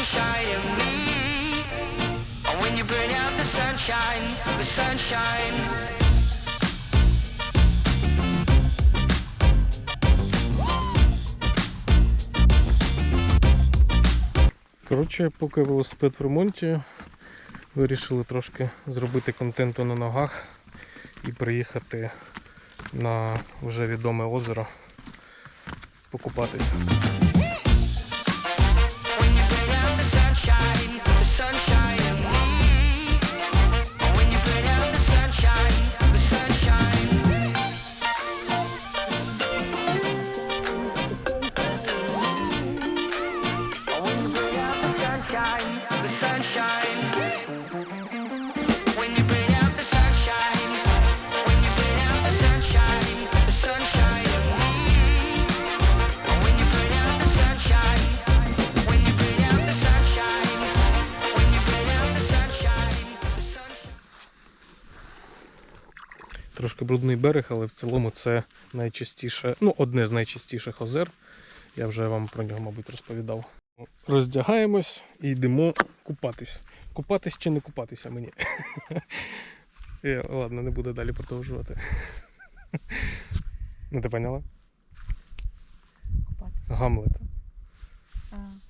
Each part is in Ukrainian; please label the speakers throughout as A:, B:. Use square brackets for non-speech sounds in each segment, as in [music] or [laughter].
A: sunshine in me. And when you bring out the sunshine, the sunshine.
B: Коротше, поки велосипед в ремонті, вирішили трошки зробити контенту на ногах і приїхати на вже відоме озеро покупатися. Брудний берег, але в цілому це найчастіше, ну, одне з найчастіших озер. Я вже вам про нього, мабуть, розповідав. Роздягаємось і йдемо купатись. Купатись чи не купатися мені. Я, [laughs] ладно, не буду далі продовжувати. Ну, ти поняла?
C: Купатися.
B: Гамлет.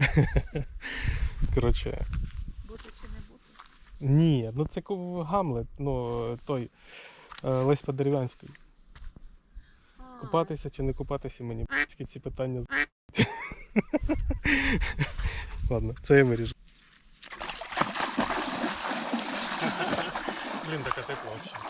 B: [laughs] Коротше,
C: бути чи не бути?
B: ні, ну це Гамлет, ну той е, Лесь Подерев'янський.
C: А,
B: Купатися чи не купатися мені ці питання. з***. [laughs] Ладно, це я виріжу. Блін, така тепла взагалі.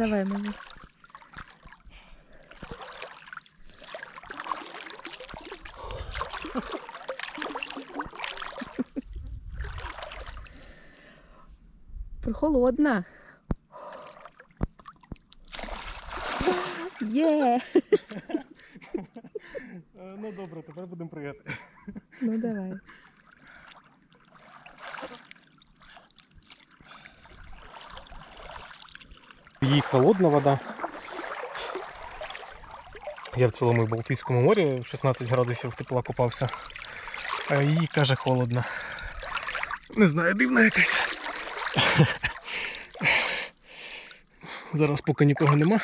C: Давай мені. Прохолодна. Є.
B: Е, Ну добре, тепер будемо пригати.
C: Ну давай.
B: Її холодна вода. Я в цілому Балтійському морі в 16 градусів тепла купався. А її каже холодно. Не знаю, дивна якась. Зараз поки нікого нема.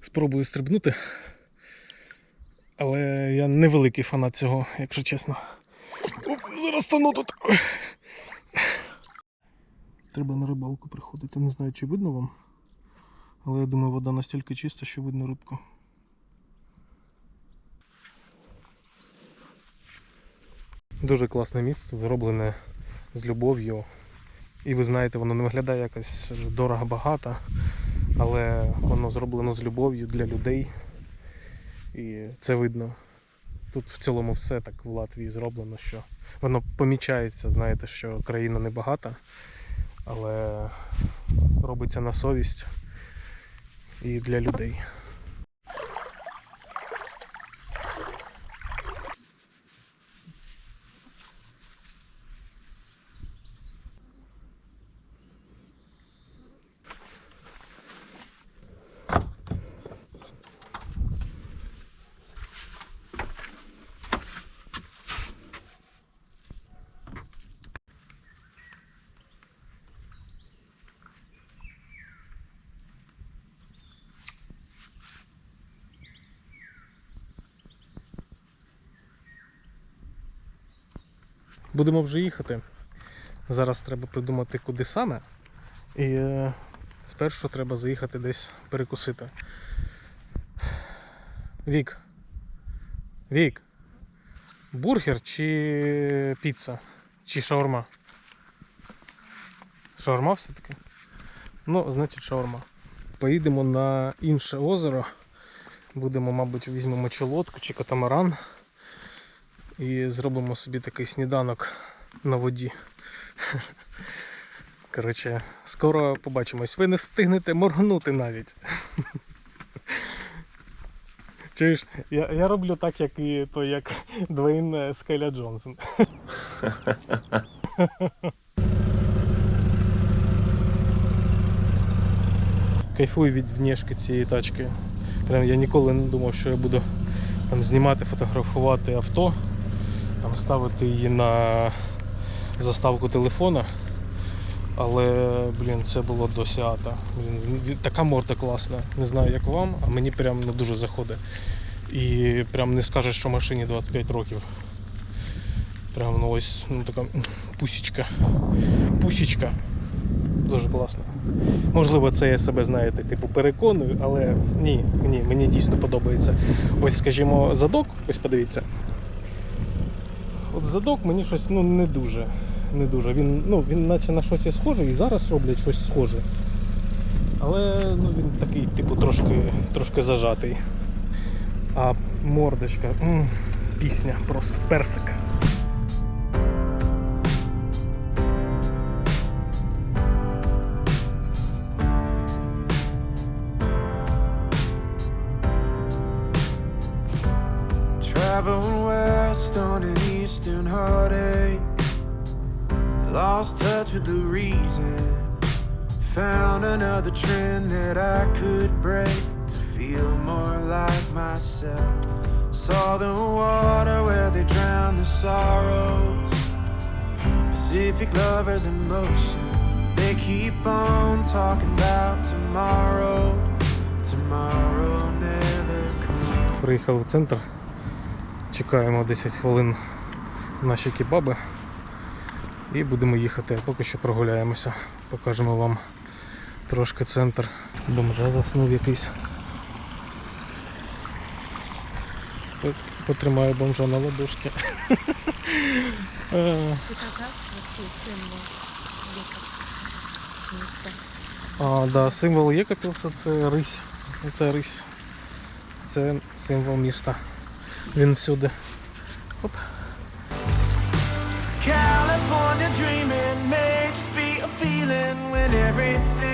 B: Спробую стрибнути. Але я не великий фанат цього, якщо чесно. Оп, зараз стану тут. Треба на рибалку приходити. Не знаю, чи видно вам. Але я думаю, вода настільки чиста, що видно рибку. Дуже класне місце, зроблене з любов'ю. І ви знаєте, воно не виглядає якось дорого багато, але воно зроблено з любов'ю для людей. І це видно. Тут в цілому все так в Латвії зроблено, що воно помічається, знаєте, що країна не багата, але робиться на совість і для людей. Будемо вже їхати. Зараз треба придумати, куди саме. І е, спершу треба заїхати десь перекусити. Вік. Вік. Бургер чи піца? Чи шаурма? Шаурма все-таки? Ну, значить шаурма. Поїдемо на інше озеро. Будемо, мабуть, візьмемо чи лодку, чи катамаран. І зробимо собі такий сніданок на воді. Коротше, скоро побачимось. Ви не встигнете моргнути навіть. Чуєш, я, я роблю так, як і то, як Двейн е, Скеля Джонсон. Кайфую від внешки цієї тачки. Прям я ніколи не думав, що я буду там, знімати, фотографувати авто, ставити її на заставку телефона. Але, блін, це було до свята. Блін, така морда класна. Не знаю, як вам, а мені прям не дуже заходить. І прям не скажеш, що машині 25 років. Прям ну ось ну, така пусічка. Пусічка. Дуже класно. Можливо, це я себе, знаєте, типу переконую, але ні, ні, мені дійсно подобається. Ось, скажімо, задок, ось подивіться. От задок мені щось ну, не дуже. Не дуже. Він, ну, він наче на щось і схожий, і зараз роблять щось схоже. Але ну, він такий, типу, трошки, трошки зажатий. А мордочка, м, пісня, просто персик.
D: Sorrows. Pacific lovers in motion. They keep on talking about tomorrow. Tomorrow never comes.
B: Приїхали в центр. Чекаємо 10 хвилин наші кебаби. І будемо їхати. А поки що прогуляємося. Покажемо вам трошки центр. Бомжа заснув якийсь. По- Потримаю бомжа на ладошки. [laughs] Е. А, да, символ Єкапілса це рись. Це рись. Це символ міста. Він всюди. Оп.
D: California dreaming may just be a feeling when everything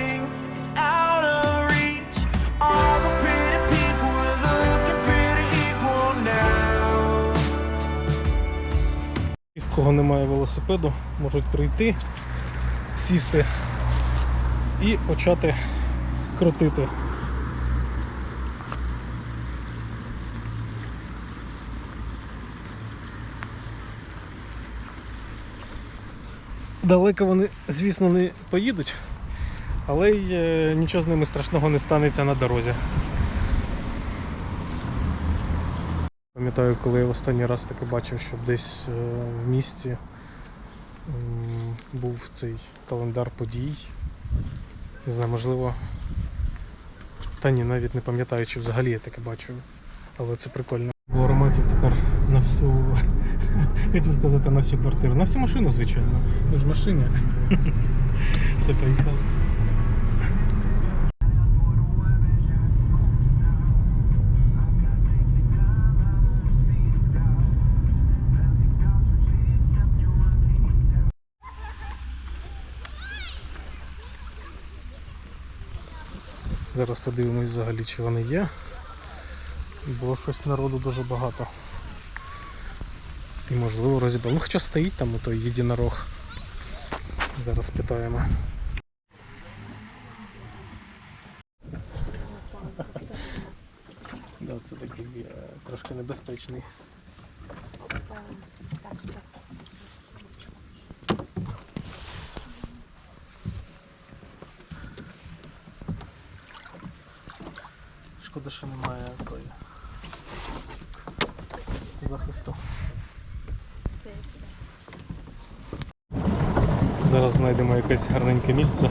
B: кого немає велосипеду, можуть прийти, сісти і почати крутити. Далеко вони, звісно, не поїдуть, але й е, нічого з ними страшного не станеться на дорозі. Пам'ятаю, коли я в останній раз таки бачив, що десь е, в місті був цей календар подій. Не знаю, можливо. Та ні, навіть не пам'ятаю, чи взагалі я таке бачив. Але це прикольно. Бо ароматів тепер на всю. [laughs] Хотів сказати на всю квартиру. На всю машину, звичайно. Ми ж в машині. [laughs] Все поїхали. Зараз подивимось взагалі, чи вони є. Бо щось народу дуже багато. І можливо розібрали. Ну хоча стоїть там той єдинорог. Зараз питаємо. Да, це такий е, трошки небезпечний.
C: Так, так.
B: Шкода, що немає тої захисту. Зараз знайдемо якесь гарненьке місце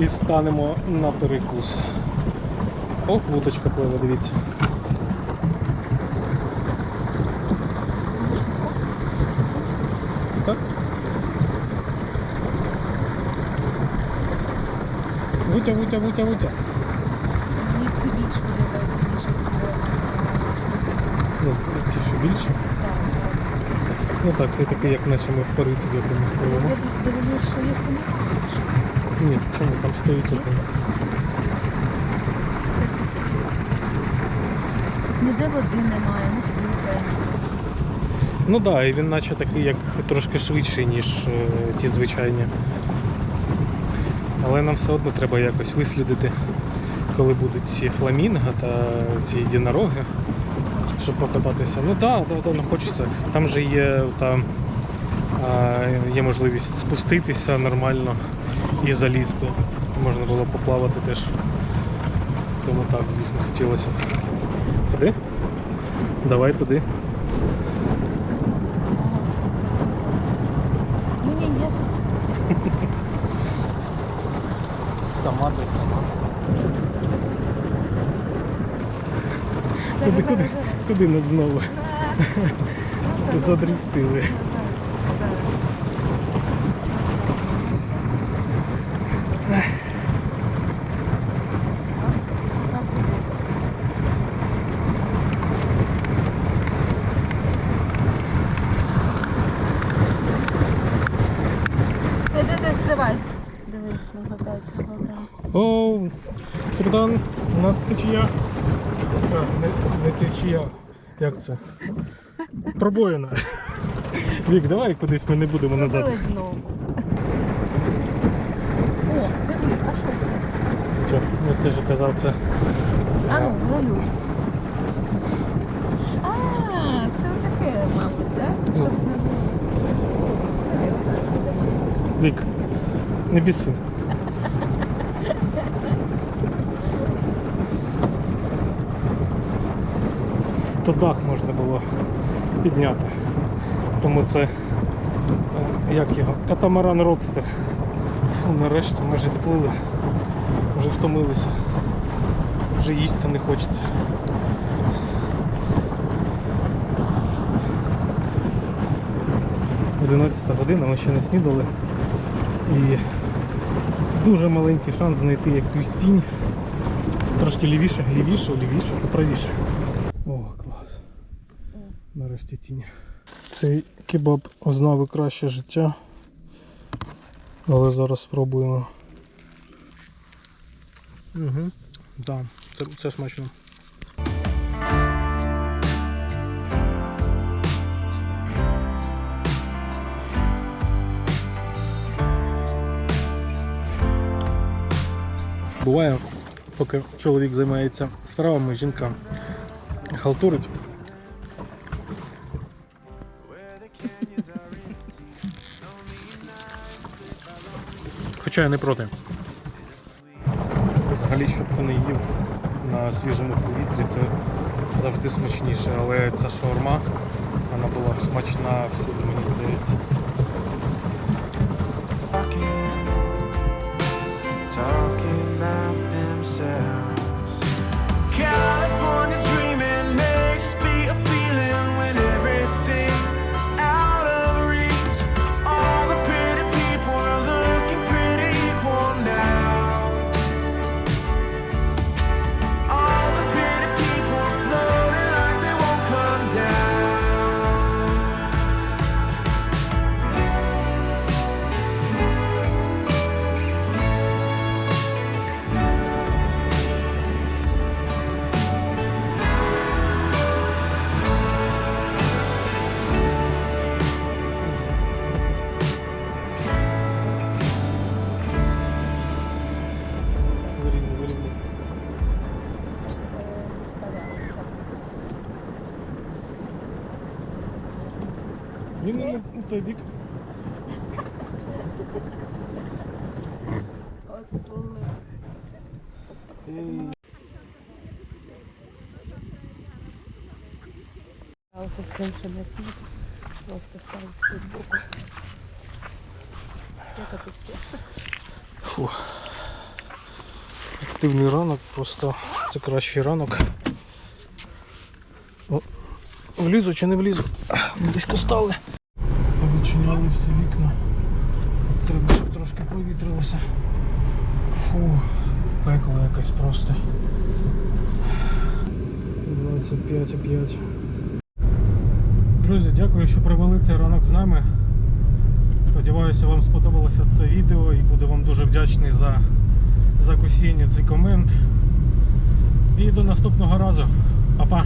B: і станемо на перекус. О, вудочка пливе, дивіться. Так? Вутя, вутя, вутя, вутя.
C: Мені це більш подобається, ніж ті.
B: Ну, Чи що більше? Ну так, це такий, як наче ми в Париці в якомусь пливемо.
C: Я дивлюсь, що їх немає.
B: Ні, чому там стоїть окунь?
C: Ніде води немає, не хлюпає.
B: Ну так, да, і він наче такий як трошки швидший, ніж е, ті звичайні. Але нам все одно треба якось вислідити, коли будуть ці фламінго та ці єдинороги, щоб покататися. Ну так, да, да, да, хочеться. Там же є, та, а, є можливість спуститися нормально і залізти. Можна було поплавати теж. Тому так, звісно, хотілося. Туди? Давай туди.
C: Мені є
B: Сама дай сама. Куди, куди. Куди нас знову? [laughs] Задрифтили.
C: Дивись, нагадається вода.
B: О, Богдан, у нас течія. А, не, не течія. Як це? Пробоїна. Вік, давай кудись ми не будемо назад.
C: О, диви, а що це?
B: Що? Ну це ж казав це.
C: А ну, рулю. А, це таке, мабуть, так?
B: Ну.
C: Щоб не було.
B: Вік, не біси. То дах можна було підняти. Тому це е, як його? Катамаран Родстер. Нарешті майже доплили. Вже втомилися. Вже їсти не хочеться. Одинадцята година, ми ще не снідали. І дуже маленький шанс знайти якусь тінь. Трошки лівіше, лівіше, лівіше та правіше. Нарешті тінь. Цей кебаб ознави краще життя. Але зараз спробуємо. Угу. Так, це, це смачно. Буває, поки чоловік займається справами, жінка халтурить. Хоча не проти. Взагалі, щоб ти не їв на свіжому повітрі, це завжди смачніше, але ця шаурма, вона була смачна всюди, мені здається. Ні, ні, ні, у той бік.
C: А ось з тим, що не сніг, просто ставив всю збоку. Як це все?
B: Фу. Активний ранок, просто це кращий ранок. О, влізу чи не влізу? Десь стали. Повідчиняли всі вікна. Треба, щоб трошки провітрилося. Фу, пекло якесь просто. 25,5. Друзі, дякую, що провели цей ранок з нами. Сподіваюся, вам сподобалося це відео і буду вам дуже вдячний за, за косіння цей комент. І до наступного разу. Па-па.